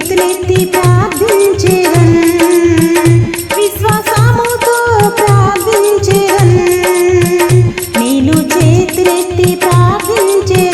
చేతులెత్తి ప్రార్థించేవన్ విశ్వాసముతో ప్రార్థించేవన్ నేను చేతులెత్తి ప్రార్థించే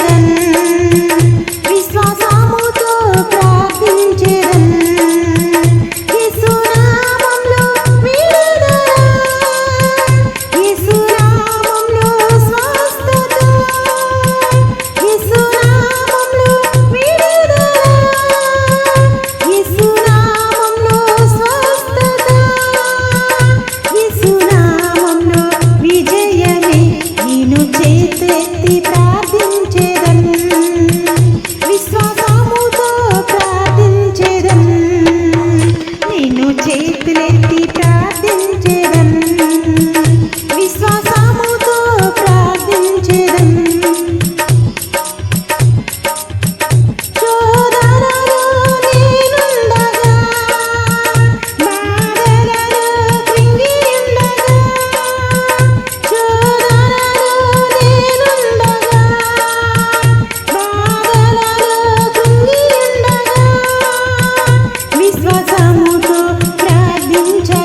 মতো প্রাণ